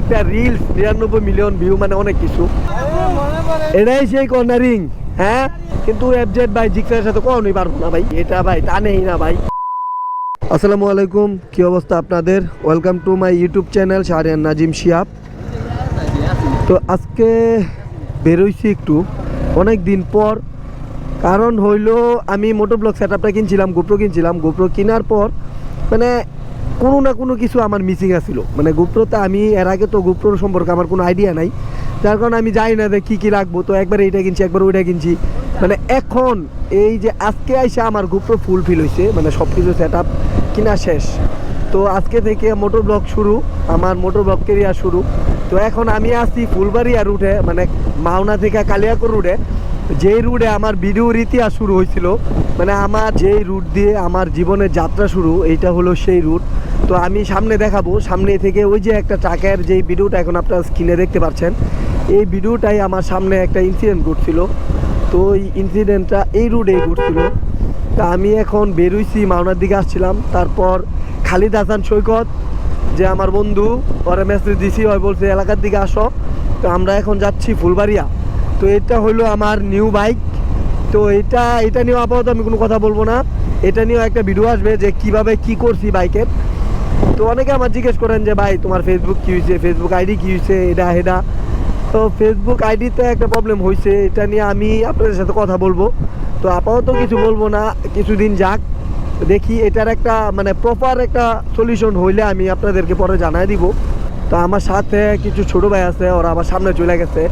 একটা রিলস নিরানব্বই million view মানে অনেক কিছু। এটাই সেই কর্নারিং হ্যাঁ? কিন্তু এফজেড ভাই জিক্সারের সাথে কখনোই পারব না ভাই? এটা ভাই, টানেই না ভাই। আসসালামু আলাইকুম, কি অবস্থা আপনাদের? Welcome to my YouTube channel Shahriyan Nazim Shiyab. তো আজকে বেরোইছি একটু, অনেক দিন পর। কারণ হইল, আমি মোটো ব্লগ সেট আপটা কিনছিলাম গোপ্রো কিনছিলাম। গোপ্রো কেনার পর মানে কোনো না কোনো কিছু আমার মিসিং আছিল। মানে গোপ্রোতে আমি, এর আগে তো গোপ্রোর সম্পর্কে আমার কোনো আইডিয়া নাই। যার কারণে আমি জানি না যে কী কী রাখব তো একবার এইটা কিনছি, একবার ওইটা কিনছি। মানে এখন এই যে আজকে আইসা আমার গোপ্রো ফুল ফিল হয়েছে মানে সব কিছু সেট আপ কিনা শেষ। তো আজকে থেকে মোটর ব্লগ শুরু, আমার মোটর ব্লগ কেরিয়ার শুরু। তো এখন আমি আছি ফুলবাড়িয়া রুটে মানে মাওনা থেকে কালিয়াকর রুটে যেই রুটে আমার ভিডিওর ইতিহাস শুরু হয়েছিল মানে আমার যেই রুট দিয়ে আমার জীবনের যাত্রা শুরু, এইটা হলো সেই রুট। তো আমি সামনে দেখাবো, সামনে থেকে ওই যে একটা ট্রাকের যেই ভিডিওটা এখন আপনারা স্ক্রিনে দেখতে পাচ্ছেন, এই ভিডিওটাই আমার সামনে একটা ইনসিডেন্ট ঘটছিল। তো এই ইনসিডেন্টটা এই রুটেই ঘটছিল। তা আমি এখন বেরোইছি মাওনার দিকে আসছিলাম। তারপর খালিদ হাসান সৈকত, যে আমার বন্ধু, ওরা মেসেজ দিছি, ওই বলছে, এলাকার দিকে আসো। তো আমরা এখন যাচ্ছি ফুলবাড়িয়া। তো এটা হলো আমার নিউ বাইক তো এটা এটা নিয়েও আপাতত আমি কোনো কথা বলব না। এটা নিয়েও একটা ভিডিও আসবে যে কীভাবে কি করছি বাইকের তো অনেকে আমার জিজ্ঞেস করেন যে, ভাই, তোমার ফেসবুক কী হয়েছে? ফেসবুক আইডি কী হয়েছে? এটা হেডা তো ফেসবুক আইডিতে একটা প্রবলেম হয়েছে। এটা নিয়ে আমি আপনাদের সাথে কথা বলব। তো আপাতত কিছু বলব না। কিছুদিন যাক। দেখি এটার একটা মানে প্রপার একটা সলিউশন হইলে আমি আপনাদেরকে পরে জানাই দিব। তো আমার সাথে কিছু ছোট ভাই আছে, ওরা আমার সামনে চলে গেছে।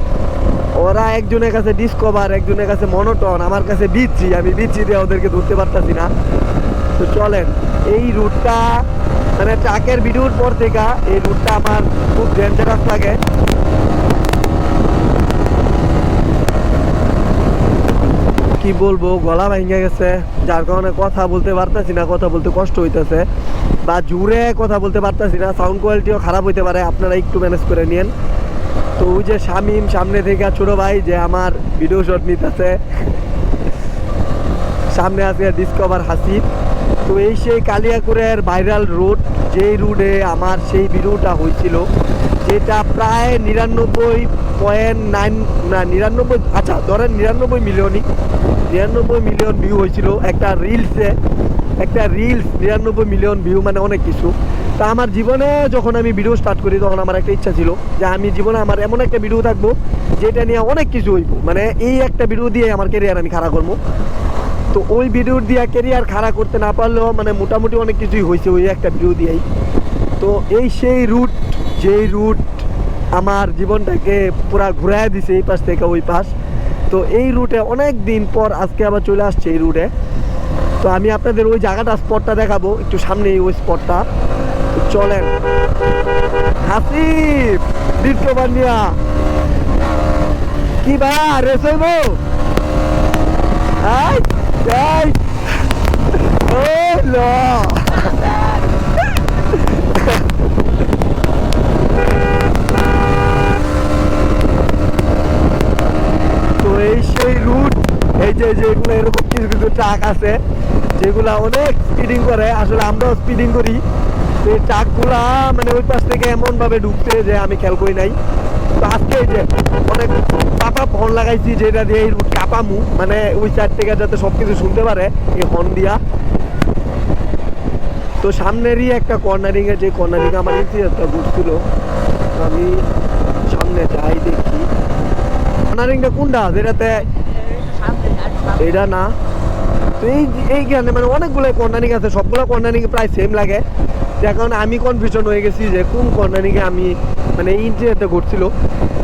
ওরা একজনের কাছে ডিসকভার একজনের কাছে মনোটন আমার কাছে বিচ্ছি। আমি বিচ্ছি দিয়ে ওদেরকে ধরতে পারতাছি না। তো চলেন, এই রুটটা মানে ট্রাকের ভিডিওর পর থেকে এই রুটটা আমার খুব ডেঞ্জারাস লাগে। কি বলব, গলা ভেঙে গেছে, যার কারণে কথা বলতে পারতেছি না, কথা বলতে কষ্ট হইতেছে বা জুড়ে কথা বলতে পারতেছি না সাউন্ড কোয়ালিটিও খারাপ হইতে পারে, আপনারা একটু ম্যানেজ করে নিন তো ওই যে শামিম সামনে থেকে ছোট ভাই যে আমার ভিডিও শট নিতেছে, সামনে আছে ডিসকভার হাসিব তো এই সেই কালিয়াকুরের ভাইরাল রুট যেই রুটে আমার সেই ভিডিওটা হয়েছিল যেটা প্রায় নিরানব্বই পয়েন্ট নাইন, না, নিরানব্বই আচ্ছা ধরেন নিরানব্বই মিলিয়নই। নিরানব্বই মিলিয়ন ভিউ হয়েছিল, একটা রিলসে একটা রিলস নিরানব্বই মিলিয়ন ভিউ মানে অনেক কিছু। তা আমার জীবনে যখন আমি ভিডিও স্টার্ট করি, তখন আমার একটা ইচ্ছা ছিল যে আমি জীবনে আমার এমন একটা ভিডিও থাকব, যেটা নিয়ে অনেক কিছু হইব। মানে এই একটা ভিডিও দিয়ে আমার ক্যারিয়ার আমি খাড়া করব। তো ওই ভিডিওর দিয়ে ক্যারিয়ার খাড়া করতে না পারলেও মানে মোটামুটি অনেক কিছুই হয়েছে ওই একটা ভিডিও দিয়েই। তো এই সেই রুট যেই রুট আমার জীবনটাকে পুরা ঘুরায় দিছে এই পাশ থেকে ওই পাশ। তো এই রুটে অনেক দিন পর আজকে আবার চলে আসছে এই রুটে। তো আমি আপনাদের ওই জায়গাটা স্পটটা দেখাবো, একটু সামনেই ওই স্পটটা চলেন। হাসিব ডিসকভার নিয়া কি ভাইয়া রেস এই এই। ও লো তো এই সেই রুট যে যেগুলো এরকম কিছু কিছু ট্রাক আছে, যেগুলা অনেক স্পিডিং করে, আসলে আমরাও স্পিডিং করি। এই ট্রাকগুলা মানে ওই পাশ থেকে এমন ভাবে ঢুকছে যে আমি খেয়াল করি নাই। তো আজকে যে অনেক পাপা হর্ন লাগাইছি, যেটা দিয়ে কাপামু মানে ওই সাইড থেকে যাতে সব কিছু শুনতে পারে, এই হর্ন দিয়া। তো সামনেরই একটা কর্নারিং এ যে কর্নারিং আমার ইতিহাসটা ঘুরছিল আমি সামনে যাই দেখি। কর্নারিংটা কোনটা? যেটাতে এটা না। তো এই এইখানে মানে অনেকগুলো কর্নারিং আছে, সবগুলো কর্নারিং প্রায় সেম লাগে। যার কারণে আমি কনফিউশন হয়ে গেছি যে কোন কর্নারিংয়ে আমি মানে ইন্টারনেটে ঘটছিল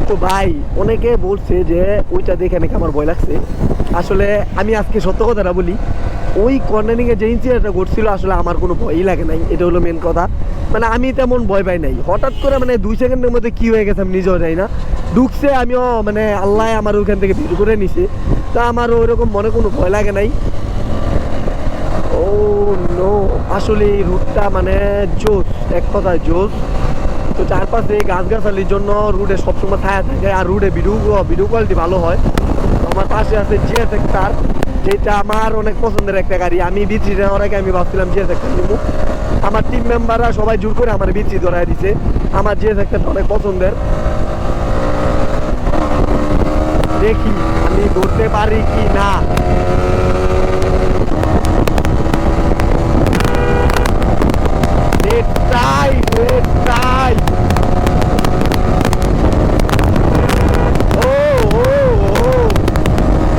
তো ভাই, অনেকে বলছে যে ওইটা দেখে নাকি আমার ভয় লাগছে। আসলে আমি আজকে সত্য কথাটা বলি, ওই কর্নারিংয়ে যে ইনসিডেন্টটা ঘটছিল আসলে আমার কোনো ভয়ই লাগে নাই। এটা হলো মেন কথা। মানে আমি তেমন ভয় পাই নাই। হঠাৎ করে মানে দুই সেকেন্ডের মধ্যে কি হয়ে গেছে আমি নিজেও জানি না। ঢুকছে আমিও মানে আল্লাহ আমার ওইখান থেকে ভিড় করে নিছে। তা আমার ওইরকম মনে কোনো ভয় লাগে নাই। ও নো, আসলে এই রুটটা মানে জোস, এক কথায় জোস। তো চারপাশে গাছ গাছালির জন্য রুটে সবসময় ছায়া থাকে আর রুটে ভিডিও ভিডিও কোয়ালিটি ভালো হয়। আমার পাশে আছে জিএস সেক্টার যেটা আমার অনেক পছন্দের একটা গাড়ি। আমি বিচি নেওয়ার আগে আমি ভাবছিলাম জিএস সেক্টার নিবো। আমার টিম মেম্বাররা সবাই জোর করে আমার বিচি ধরাই দিছে। আমার জিএস সেক্টারটা অনেক পছন্দের। দেখি। আমি ধরতে পারি কি না? এটাই এটাই ও ও ও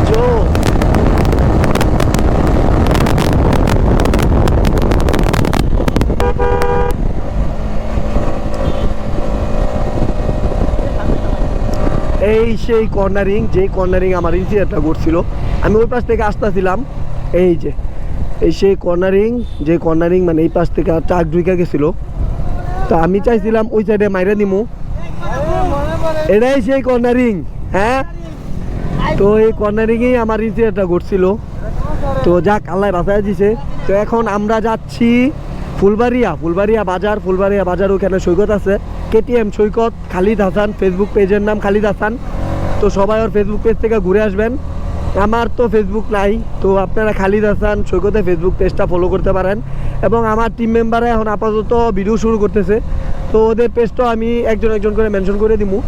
জো এই সেই কর্নারিং যেই কর্নারিং আমার ইনসিডেন্টটা ঘটছিল আমি ওই পাশ থেকে আসতেছিলাম, এই যে, এই সেই কর্নারিং যে কর্নারিং মানে এই পাশ থেকে ট্রাক ঢুকে গেছিল। তো আমি চাইছিলাম ওই সাইডে মাইরা নিমু। এটাই সেই কর্নারিং হ্যাঁ? তো এই কর্নারিংয়েই আমার ইনসিডেন্টটা ঘটছিল তো যাক, আল্লাহ বাঁচায় দিছে। তো এখন আমরা যাচ্ছি ফুলবাড়িয়া ফুলবাড়িয়া বাজার ফুলবাড়িয়া বাজার ওখানে সৈকত আছে। কেটিএম সৈকত, খালিদ হাসান ফেসবুক পেজের নাম খালিদ হাসান। তো সবাই ওর ফেসবুক পেজ থেকে ঘুরে আসবেন। আমার তো ফেসবুক নাই, তো আপনারা খালিদ হাসান সৈকতে ফেসবুক পেজটা ফলো করতে পারেন। এবং আমার টিম মেম্বাররা এখন আপাতত ভিডিও শুরু করতেছে। তো ওদের পেজটাও আমি একজন একজন করে মেনশন করে দিমু।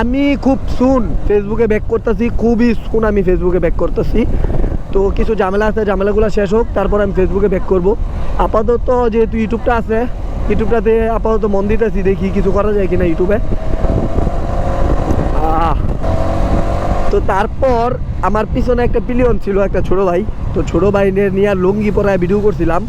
আমি খুব সুন ফেসবুকে ব্যাক করতেছি, খুবই সুন আমি ফেসবুকে ব্যাক করতেছি। তো কিছু ঝামেলা আছে, ঝামেলাগুলো শেষ হোক, তারপর আমি ফেসবুকে ব্যাক করব। আপাতত যেহেতু ইউটিউবটা আছে ইউটিউবটাতে আপাতত মন দিতেছি, দেখি কিছু করা যায় কিনা ইউটিউবে তো তারপর আমার পিছনে একটা পিলিয়ন ছিল, একটা ছোট ভাই। তো ছোট ভাই নিয়ে লুঙ্গি পরায় ভিডিও করছিলাম।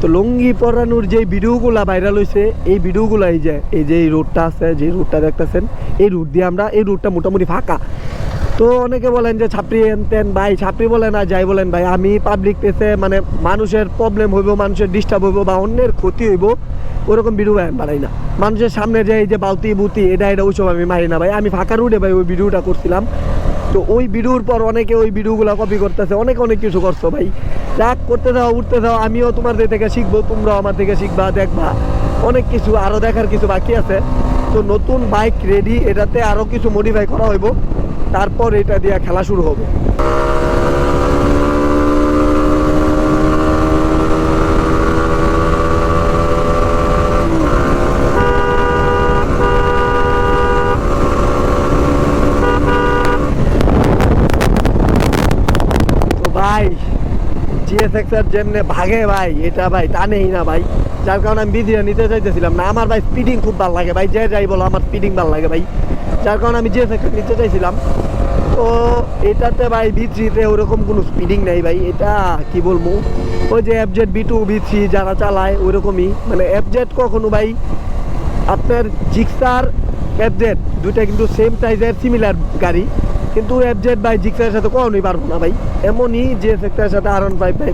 তো লুঙ্গি পরানোর যে ভিডিওগুলা ভাইরাল হয়েছে এই ভিডিওগুলো এই যে এই যে এই রোডটা আছে, যে রোডটা দেখতেছেন, এই রুট দিয়ে আমরা, এই রুটটা মোটামুটি ফাঁকা। তো অনেকে বলেন যে, ছাপড়ি তেন ভাই, ছাপড়ি বলেন আর যাই বলেন ভাই, আমি পাবলিক পেসে মানে মানুষের প্রবলেম হইব, মানুষের ডিস্টার্ব হইব বা অন্যের ক্ষতি হইব, ওরকম ভিডিও আমি বানাই না। মানুষের সামনে যে এই যে বাউতি বুতি এটা এটা ওইসব আমি মারি না ভাই। আমি ফাঁকা রুটে ভাই ওই ভিডিওটা করছিলাম। তো ওই ভিডিওর পর অনেকে ওই ভিডিওগুলো কপি করতেছে, অনেক অনেক কিছু করছ ভাই। যাক করতে দাও উঠতে দাও আমিও তোমাদের থেকে শিখব, তোমরাও আমার থেকে শিখবা, দেখবা। অনেক কিছু আরও দেখার কিছু বাকি আছে। তো নতুন বাইক রেডি এটাতে আরও কিছু মডিফাই করা হইব। তারপর এটা দিয়ে খেলা শুরু হবে তো ভাই জিএসএক্সের যেমনে ভাগে ভাই, এটা ভাই টানেই না ভাই। যার কারণে আমি বিধিটা নিতে চাইতেছিলাম না। আমার ভাই স্পিডিং খুব ভালো লাগে ভাই, যে যাই বলো আমার স্পিডিং ভালো লাগে ভাই। যার কারণে আমি জিএসএক্সের নিতে চাইছিলাম, তো এটাতে ভাই বি থ্রিতে ওরকম কোনো স্পিডিং নেই ভাই। এটা কি বলব? ওই যে FZ B two B three যারা চালায় ওইরকমই মানে এফজেড কখনো ভাই আপনার জিক্সার এফজেড দুইটা কিন্তু সেম সাইজের সিমিলার গাড়ি। কিন্তু এফজেড বাই জিক্সারের সাথে কখনোই পারব না ভাই। এমনই যে সেক্টরের সাথে আর ওয়ান ফাইভ ভাই